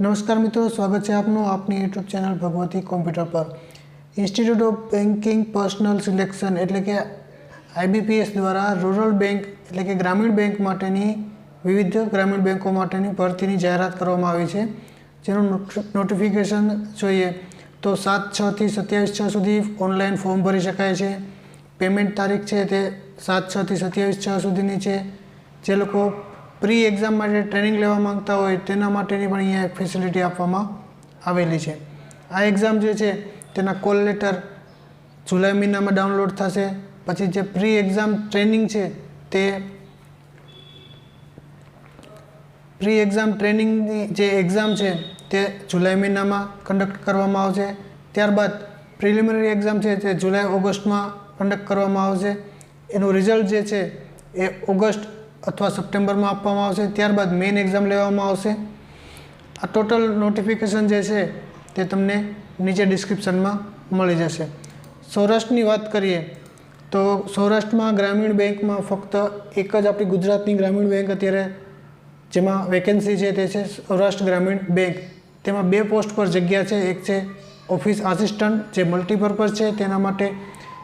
નમસ્કાર મિત્રો, સ્વાગત છે આપનું આપની યુટ્યુબ ચેનલ ભગવતી કોમ્પ્યુટર પર. Institute of banking personnel selection એટલે કે આઈબીપીએસ દ્વારા રૂરલ બેંક એટલે કે ગ્રામીણ બેંક માટેની, વિવિધ ગ્રામીણ બેંકો માટેની ભરતીની જાહેરાત કરવામાં આવી છે. જેનું નોટિફિકેશન જોઈએ તો સાત છથી સત્યાવીસ છ સુધી ઓનલાઈન ફોર્મ ભરી શકાય છે. પેમેન્ટ તારીખ છે તે સાત છથી સત્યાવીસ છ સુધીની છે. જે લોકો પ્રી એક્ઝામ માટે ટ્રેનિંગ લેવા માંગતા હોય તેના માટેની પણ અહીંયા એક ફેસિલિટી આપવામાં આવેલી છે. આ એક્ઝામ જે છે, તેના કોલ લેટર જુલાઈ મહિનામાં ડાઉનલોડ થશે. પછી જે પ્રી એક્ઝામ ટ્રેનિંગ છે, તે પ્રી એક્ઝામ ટ્રેનિંગની જે એક્ઝામ છે, તે જુલાઈ મહિનામાં કન્ડક્ટ કરવામાં આવશે. ત્યારબાદ પ્રિલિમિનરી એક્ઝામ છે, તે જુલાઈ ઓગસ્ટમાં કન્ડક્ટ કરવામાં આવશે. એનું રિઝલ્ટ જે છે, એ ઓગસ્ટ અથવા સપ્ટેમ્બરમાં આપવામાં આવશે, ત્યારબાદ મેઇન એક્ઝામ લેવામાં આવશે. આ ટોટલ નોટિફિકેશન જે છે, તે તમને નીચે ડિસ્ક્રિપ્શનમાં મળી જશે. સૌરાષ્ટ્રની વાત કરીએ, તો સૌરાષ્ટ્રમાં ગ્રામીણ બેંકમાં ફક્ત એક જ આપણી ગુજરાતની ગ્રામીણ બેંક અત્યારે જેમાં વેકેન્સી છે, તે છે સૌરાષ્ટ્ર ગ્રામીણ બેંક. તેમાં બે પોસ્ટ પર જગ્યા છે, એક છે ઓફિસ આસિસ્ટન્ટ જે મલ્ટીપર્પઝ છે, તેના માટે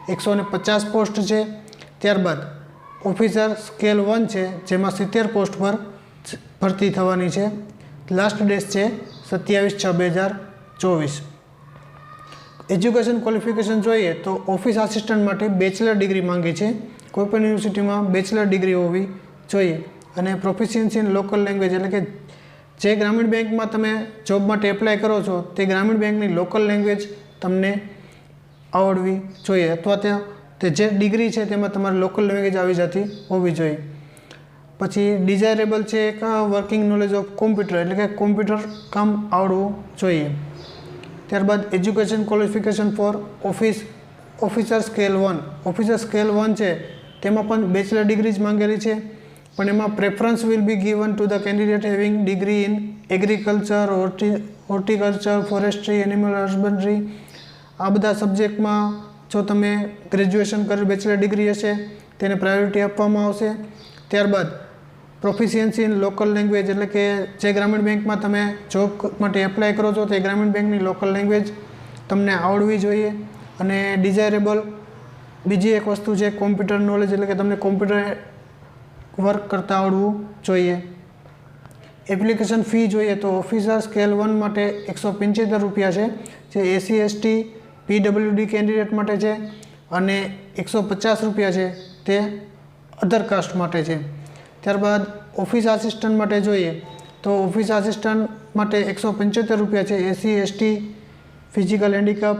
એકસો પચાસ પોસ્ટ છે. ત્યારબાદ ઓફિસર સ્કેલ વન છે, જેમાં સિત્તેર પોસ્ટ પર ભરતી થવાની છે. લાસ્ટ ડેટ છે સત્યાવીસ છ બે હજાર ચોવીસ. એજ્યુકેશન ક્વોલિફિકેશન જોઈએ તો ઓફિસ આસિસ્ટન્ટ માટે બેચલર ડિગ્રી માંગે છે. કોઈપણ યુનિવર્સિટીમાં બેચલર ડિગ્રી હોવી જોઈએ. અને પ્રોફિશિયન્સી ઇન લોકલ લેંગ્વેજ એટલે કે જે ગ્રામીણ બેંકમાં તમે જોબ માટે એપ્લાય કરો છો, તે ગ્રામીણ બેંકની લોકલ લેંગ્વેજ તમને આવડવી જોઈએ. અથવા ત્યાં તે જે ડિગ્રી છે તેમાં તમારે લોકલ લેંગ્વેજ આવી જતી હોવી જોઈએ. પછી ડિઝાયરેબલ છે એક વર્કિંગ નોલેજ ઓફ કોમ્પ્યુટર એટલે કે કોમ્પ્યુટર કામ આવડવું જોઈએ. ત્યારબાદ education qualification for office officer scale one officer scale one છે, તેમાં પણ બેચલર ડિગ્રી જ માંગેલી છે, પણ એમાં preference will be given to the candidate having degree in agriculture horti horticulture forestry animal husbandry આ બધા સબ્જેક્ટમાં જો તમે ગ્રેજ્યુએશન કરી બેચલર ડિગ્રી હશે, તેને પ્રાયોરિટી આપવામાં આવશે. ત્યારબાદ પ્રોફિશિયન્સી ઇન લોકલ લેંગ્વેજ એટલે કે જે ગ્રામીણ બેંકમાં તમે જોબ માટે એપ્લાય કરો છો, તે ગ્રામીણ બેંકની લોકલ લેંગ્વેજ તમને આવડવી જોઈએ. અને ડિઝાયરેબલ બીજી એક વસ્તુ છે કોમ્પ્યુટર નોલેજ એટલે કે તમને કોમ્પ્યુટર વર્ક કરતાં આવડવું જોઈએ. એપ્લિકેશન ફી જોઈએ તો ઓફિસર સ્કેલ વન માટે એકસો પંચોતેર રૂપિયા છે, જે એસસી એસટી પીડબ્લ્યુડી કેન્ડિડેટ માટે છે અને એકસો પચાસ રૂપિયા છે તે અધર કાસ્ટ માટે છે. ત્યારબાદ ઓફિસ આસિસ્ટન્ટ માટે જોઈએ તો ઓફિસ આસિસ્ટન્ટ માટે એકસો પંચોતેર રૂપિયા છે, SC, ST physical handicap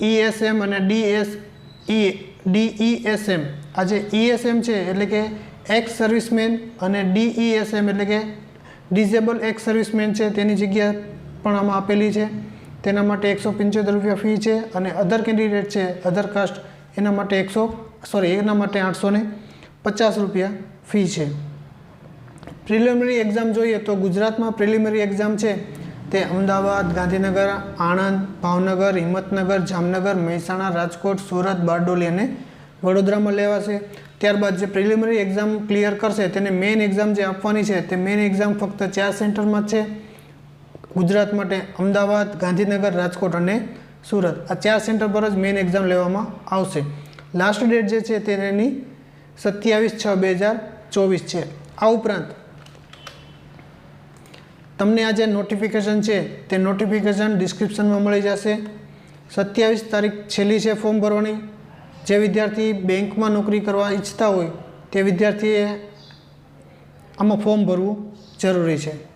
ESM અને ડીએસ ઈ ડીઈએસએમ આ જે ઈએસએમ છે એટલે કે એક્સ સર્વિસમેન અને ડીઈએસએમ એટલે કે ડિઝેબલ એક્સ સર્વિસમેન છે, તેની જગ્યા પણ આમાં આપેલી છે. તેના માટે એકસો પંચોતેર રૂપિયા ફી છે અને અધર કેન્ડિડેટ છે અધર કાસ્ટ એના માટે એકસો સોરી એના માટે આઠસો પચાસ રૂપિયા ફી છે. પ્રિલિમિનરી એક્ઝામ જોઈએ તો ગુજરાતમાં પ્રિલિમિનરી એક્ઝામ છે. તે અમદાવાદ, ગાંધીનગર, આણંદ, ભાવનગર, હિંમતનગર, જામનગર, મહેસાણા, રાજકોટ, સુરત, બારડોલી અને વડોદરામાં લેવાશે. ત્યારબાદ જે પ્રિલિમિનરી એક્ઝામ ક્લિયર કરશે, તેને મેઇન એક્ઝામ જે આપવાની છે, તે મેઇન એક્ઝામ ફક્ત ચાર સેન્ટરમાં જ છે. ગુજરાત માટે અમદાવાદ, ગાંધીનગર, રાજકોટ અને સુરત. આ ચાર સેન્ટર પર જ મેઇન એક્ઝામ લેવામાં આવશે. લાસ્ટ ડેટ જે છે તેની સત્યાવીસ છ બે હજાર ચોવીસ છે. આ ઉપરાંત તમને આ જે નોટિફિકેશન છે તે નોટિફિકેશન ડિસ્ક્રિપ્શનમાં મળી જશે. સત્યાવીસ તારીખ છેલ્લી છે ફોર્મ ભરવાની. જે વિદ્યાર્થી બેંકમાં નોકરી કરવા ઈચ્છતા હોય તે વિદ્યાર્થીએ આમાં ફોર્મ ભરવું જરૂરી છે.